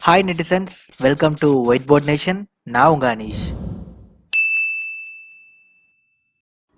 hi netizens welcome to white board nation நான் உங்க அனீஷ்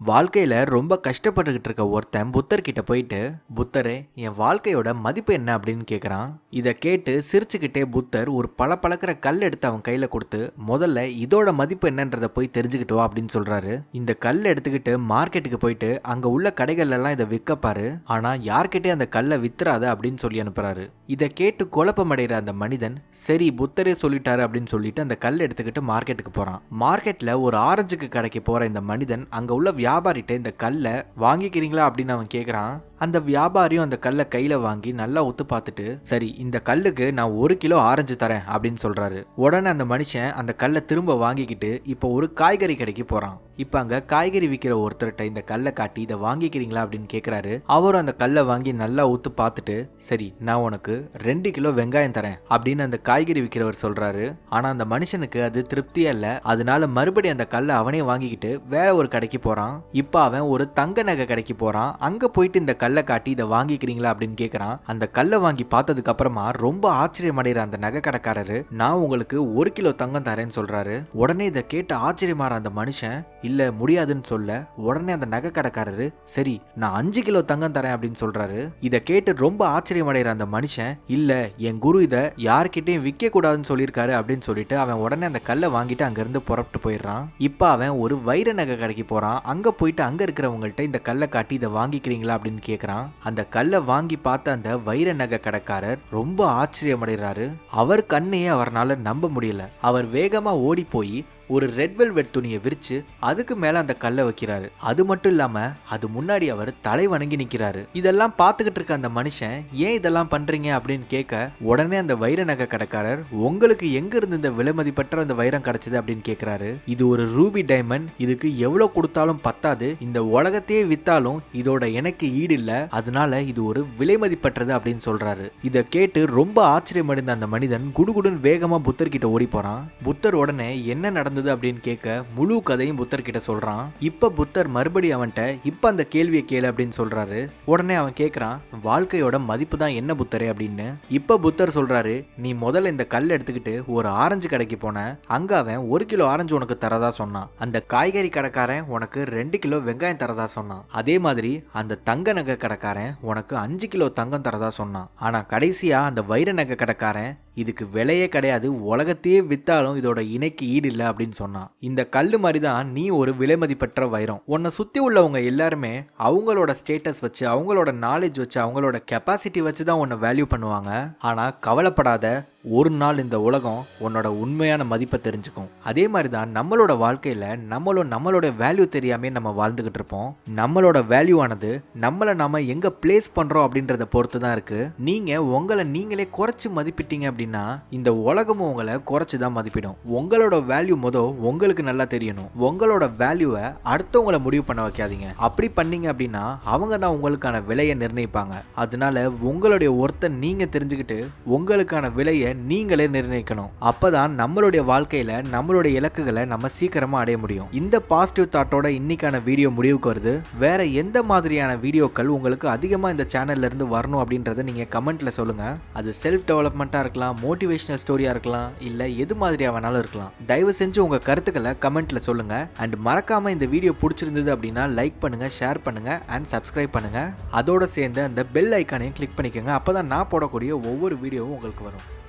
வாழ்க்கையில் ரொம்ப கஷ்டப்பட்டுக்கிட்டு இருக்க ஒருத்தன் புத்தர்கிட்ட போயிட்டு புத்தரே என் வாழ்க்கையோட மதிப்பு என்ன? அப்படின்னு கேட்குறான் இதை கேட்டு சிரிச்சுக்கிட்டே புத்தர் ஒரு பல பழக்கிற கல் எடுத்து அவன் கையில் கொடுத்து முதல்ல இதோட மதிப்பு என்னன்றதை போய் தெரிஞ்சுக்கிட்டு வா அப்படின்னு சொல்கிறாரு இந்த கல் எடுத்துக்கிட்டு மார்க்கெட்டுக்கு போயிட்டு அங்கே உள்ள கடைகள்லாம் இதை விற்கப்பாரு ஆனால் யார்கிட்டே அந்த கல்லை வித்துறாத அப்படின்னு சொல்லி அனுப்புகிறாரு இதை கேட்டு குழப்பமடைகிற அந்த மனிதன் சரி புத்தரே சொல்லிட்டாரு அப்படின்னு சொல்லிட்டு அந்த கல் எடுத்துக்கிட்டு மார்க்கெட்டுக்கு போகிறான் மார்க்கெட்டில் ஒரு ஆரஞ்சுக்கு கடைக்கு போகிற இந்த மனிதன் அங்கே உள்ள வியாபாரிகிட்ட இந்த கல்லை வாங்கிக்கிறீங்களா அப்படின்னு அவன் கேட்குறான் அந்த வியாபாரியும் அந்த கல்லை கையில் வாங்கி நல்லா ஒத்து பார்த்துட்டு சரி இந்த கல்லுக்கு நான் ஒரு கிலோ ஆரஞ்சு தரேன் அப்படின்னு சொல்கிறாரு உடனே அந்த மனுஷன் அந்த கல்லை திரும்ப வாங்கிக்கிட்டு இப்போ ஒரு காய்கறி கடைக்கு போகிறான் இப்போ அங்கே காய்கறி விற்கிற ஒருத்தர்கிட்ட இந்த கல்லை காட்டி இதை வாங்கிக்கிறீங்களா அப்படின்னு கேட்குறாரு அவரும் அந்த கல்லை வாங்கி நல்லா ஊத்து பார்த்துட்டு சரி நான் உனக்கு ரெண்டு கிலோ வெங்காயம் தரேன் அப்படின்னு அந்த காய்கறி விற்கிறவர் சொல்கிறாரு ஆனால் அந்த மனுஷனுக்கு அது திருப்தியே இல்லை. அதனால மறுபடியும் அந்த கல்லை அவனே வாங்கிக்கிட்டு வேற ஒரு கடைக்கு போகிறான் இப்போ அவன் ஒரு தங்க நகை கடைக்கு போகிறான் அங்கே போயிட்டு இந்த கல் கல்லை காட்டி இதை வாங்கிக்கிறீங்களா அப்படின்னு கேட்குறான் அந்த கல்லை வாங்கி பார்த்ததுக்கு அப்புறமா ரொம்ப ஆச்சரியம் அடைகிற அந்த நகை கடைக்காரரு நான் உங்களுக்கு ஒரு கிலோ தங்கம் தரேன்னு சொல்றாரு. உடனே இதை கேட்டு ஆச்சரியமாற அந்த மனுஷன் இல்ல முடியாதுன்னு சொல்ல. உடனே அந்த நகை கடைக்காரரு சரி நான் அஞ்சு கிலோ தங்கம் தரேன் அப்படின்னு சொல்றாரு. இதை கேட்டு ரொம்ப ஆச்சரியம் அடைகிற அந்த மனுஷன் இல்ல என் குரு இதை யார்கிட்டையும் விற்க கூடாதுன்னு சொல்லியிருக்காரு அப்படின்னு சொல்லிட்டு அவன் உடனே அந்த கல்லை வாங்கிட்டு அங்கிருந்து புறப்பட்டு போயிடுறான். இப்போ அவன் ஒரு வைர நகை கடைக்கு போறான். அங்க போயிட்டு அங்க இருக்கிறவங்கள்ட்ட இந்த கல்லை காட்டி இதை வாங்கிக்கிறீங்களா அப்படின்னு கேட்குறான் அந்த கல்லை வாங்கி பார்த்த அந்த வைர நகை கடைக்காரர் ரொம்ப ஆச்சரியமடைகிறாரு. அவர் கண்ணையே அவரால் நம்ப முடியல. அவர் வேகமா ஓடி போய் ஒரு ரெட் வெல்வெட் துணியை விரிச்சு அதுக்கு மேல அந்த கல்லை வைக்கிறாரு. அது மட்டும் இல்லாம அது முன்னாடி அவர் தலை வணங்கி நிக்கிறாரு. இதெல்லாம் பார்த்துக்கிட்டு இருக்க அந்த மனுஷன் ஏன் இதெல்லாம் பண்றீங்க? அப்படின்னு கேட்க உடனே அந்த வைர நகை கடைக்காரர் உங்களுக்கு எங்க இருந்து இந்த விலைமதிப்பற்ற அந்த வைரம் கிடைச்சது? அப்படின்னு கேட்கிறாரு. இது ஒரு ரூபி டைமண்ட். இதுக்கு எவ்வளவு கொடுத்தாலும் பத்தாது. இந்த உலகத்தையே வித்தாலும் இதோட எனக்கு ஈடு இல்ல. அதனால இது ஒரு விலைமதிப்பற்றது அப்படின்னு சொல்றாரு. இதை கேட்டு ரொம்ப ஆச்சரியமடைந்த அந்த மனிதன் குடுகுடுன்னு வேகமா புத்தர் கிட்ட ஓடி போறான். புத்தர் உடனே என்ன நடந்தது? அப்படின்னு கேட்க முழு கதையும் புத்தர் கிட்ட சொல்றான். இப்ப புத்தர் மறுபடியும் அவன்கிட்ட இப்ப அந்த கேள்வியை கேளு அப்படின்னு சொல்றாரு. உடனே அவன் கேட்கறான் வாழ்க்கையோட மதிப்பு தான் என்ன புத்தரே அப்படின்னு. இப்ப புத்தர் சொல்றாரு நீ முதல்ல இந்த கல் எடுத்துக்கிட்டு ஒரு ஆரஞ்சு கடைக்கு போன. அங்க அவன் ஒரு கிலோ ஆரஞ்சு உனக்கு தரதா சொன்னான். அந்த காய்கறி கடைக்காரன் உனக்கு ரெண்டு கிலோ வெங்காயம் தரதா சொன்னான். அதே மாதிரி அந்த தங்க நகை கடைக்காரன் உனக்கு அஞ்சு கிலோ தங்கம் தரதா சொன்னான். ஆனா கடைசியா அந்த வைர நகை கடைக்காரன் இதுக்கு விலையே கிடையாது உலகத்தையே வித்தாலும் இதோட இணைக்கு ஈடு இல்லை அப்படின்னு சொன்னான். இந்த கல் மாதிரி தான் நீ ஒரு விலைமதிப்பற்ற வைரம். உன்னை சுற்றி உள்ளவங்க எல்லாருமே அவங்களோட ஸ்டேட்டஸ் வச்சு அவங்களோட நாலேஜ் வச்சு அவங்களோட கெப்பாசிட்டி வச்சு தான் உன்னை வேல்யூ பண்ணுவாங்க. ஆனால் கவலைப்படாத ஒரு நாள் இந்த உலகம் உன்னோட உண்மையான மதிப்பை தெரிஞ்சுக்கும். அதே மாதிரி தான் நம்மளோட வாழ்க்கையில் நம்மளும் நம்மளோட வேல்யூ தெரியாமே நம்ம வாழ்ந்துகிட்டு இருப்போம். நம்மளோட வேல்யூ ஆனது நம்மளை நாம எங்கே பிளேஸ் பண்ணுறோம் அப்படின்றத பொறுத்து தான் இருக்குது நீங்கள் உங்களை நீங்களே குறைச்சி மதிப்பிட்டீங்க அப்படின்னா இந்த உலகமும் உங்களை குறைச்சி தான் மதிப்பிடும். உங்களோட வேல்யூ மொதல் உங்களுக்கு நல்லா தெரியணும். உங்களோட வேல்யூவை அடுத்தவங்களை முடிவு பண்ண வைக்காதீங்க. அப்படி பண்ணீங்க அப்படின்னா அவங்க தான் உங்களுக்கான விலையை நிர்ணயிப்பாங்க. அதனால உங்களுடைய ஒருத்தன் நீங்கள் தெரிஞ்சுக்கிட்டு உங்களுக்கான விலையை நீங்களே நிர்ணயிக்கணும். அப்பதான் நம்மளுடைய வாழ்க்கையில நம்மளுடைய இலக்குகளை நம்ம சீக்கிரமா அடைய முடியும். இந்த பாசிட்டிவ் தாட்டோட இன்னைக்கான வீடியோ முடிவுக்கு வருது. வேற எந்த மாதிரியான வீடியோக்கள் உங்களுக்கு அதிகமா இந்த சேனல்ல இருந்து வரணும் அப்படின்றத நீங்க கமெண்ட்ல சொல்லுங்க. அது செல்ஃப் டெவலப்மெண்ட்டா இருக்கலாம் மோட்டிவேஷனல் ஸ்டோரியா இருக்கலாம் இல்ல எது மாதிரியா வேணாலும் இருக்கலாம். தயவு செஞ்சு உங்க கருத்துக்களை கமெண்ட்ல சொல்லுங்க. அண்ட் மறக்காம இந்த வீடியோ பிடிச்சிருந்தது அப்படின்னா லைக் பண்ணுங்க ஷேர் பண்ணுங்க அண்ட் சப்ஸ்கிரைப் பண்ணுங்க. அதோட சேர்ந்து அந்த பெல் ஐக்கானையும் கிளிக் பண்ணிக்கோங்க. அப்பதான் நான் போடக்கூடிய ஒவ்வொரு வீடியோவும் உங்களுக்கு வரும்.